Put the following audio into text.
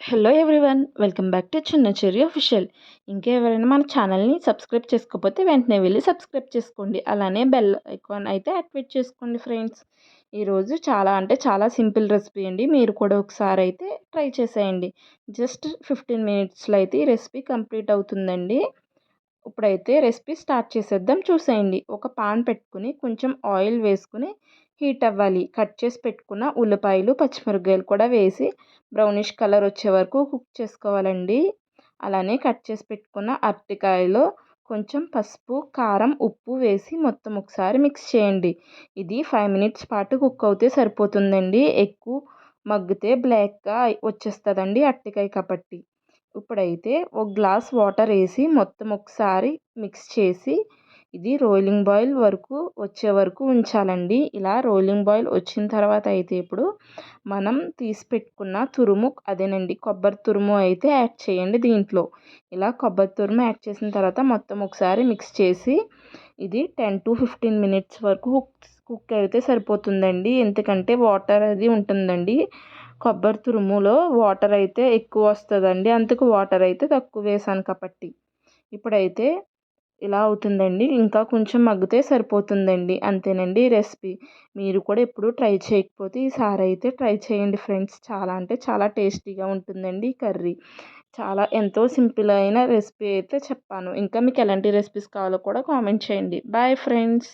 Hello everyone welcome back to Chinna Cheri official ఇంకా ఎవరైనా మన ఛానల్ని సబ్స్క్రైబ్ చేసుకోకపోతే వెంటనే వెళ్ళి సబ్స్క్రైబ్ చేసుకోండి. అలానే బెల్ ఐకాన్ అయితే యాక్టివేట్ చేసుకోండి ఫ్రెండ్స్ ఈరోజు చాలా అంటే చాలా సింపుల్ రెసిపీ అండి. మీరు కూడా ఒకసారి అయితే ట్రై చేసేయండి. జస్ట్ ఫిఫ్టీన్ మినిట్స్లో అయితే ఈ రెసిపీ కంప్లీట్ అవుతుందండి. ఇప్పుడైతే రెసిపీ స్టార్ట్ చేసేద్దాం. చూసేయండి. ఒక పాన్ పెట్టుకుని కొంచెం ఆయిల్ వేసుకుని హీట్ అవ్వాలి. కట్ చేసి పెట్టుకున్న ఉల్లిపాయలు పచ్చిమిరపకాయలు కూడా వేసి బ్రౌనిష్ కలర్ వచ్చే వరకు కుక్ చేసుకోవాలండి. అలానే కట్ చేసి పెట్టుకున్న అరటికాయలో కొంచెం పసుపు కారం ఉప్పు వేసి మొత్తం ఒకసారి మిక్స్ చేయండి. ఇది ఫైవ్ మినిట్స్ పాటు కుక్ అవుతే సరిపోతుందండి. ఎక్కువ మగ్గితే బ్లాక్గా వచ్చేస్తుందండి అరటికాయ కాబట్టి ఇప్పుడైతే ఒక గ్లాస్ వాటర్ వేసి మొత్తం ఒకసారి మిక్స్ చేసి ఇది రోలింగ్ బాయిల్ వరకు వచ్చే వరకు ఉంచాలండి. ఇలా రోలింగ్ బాయిల్ వచ్చిన తర్వాత అయితే ఇప్పుడు మనం తీసి పెట్టుకున్న తురుము అదేనండి కొబ్బరి తురుము అయితే యాడ్ చేయండి దీంట్లో. ఇలా కొబ్బరి తురుము యాడ్ చేసిన తర్వాత మొత్తం ఒకసారి మిక్స్ చేసి ఇది టెన్ టు ఫిఫ్టీన్ మినిట్స్ వరకు కుక్ కుక్ అయితే సరిపోతుందండి. ఎందుకంటే వాటర్ అది ఉంటుందండి. కొబ్బరి తురుములో వాటర్ అయితే ఎక్కువ వస్తుందండి. అందుకు వాటర్ అయితే తక్కువ వేసాను కాబట్టి. ఇప్పుడైతే ఇలా అవుతుందండి. ఇంకా కొంచెం మగ్గితే సరిపోతుందండి. అంతేనండి ఈ రెసిపీ. మీరు కూడా ఎప్పుడు ట్రై చేయకపోతే ఈసారి అయితే ట్రై చేయండి ఫ్రెండ్స్. చాలా అంటే చాలా టేస్టీగా ఉంటుందండి కర్రీ. చాలా ఎంతో సింపుల్ అయిన రెసిపీ అయితే చెప్పాను. ఇంకా మీకు ఎలాంటి రెసిపీస్ కావాలో కూడా కామెంట్ చేయండి. Bye friends.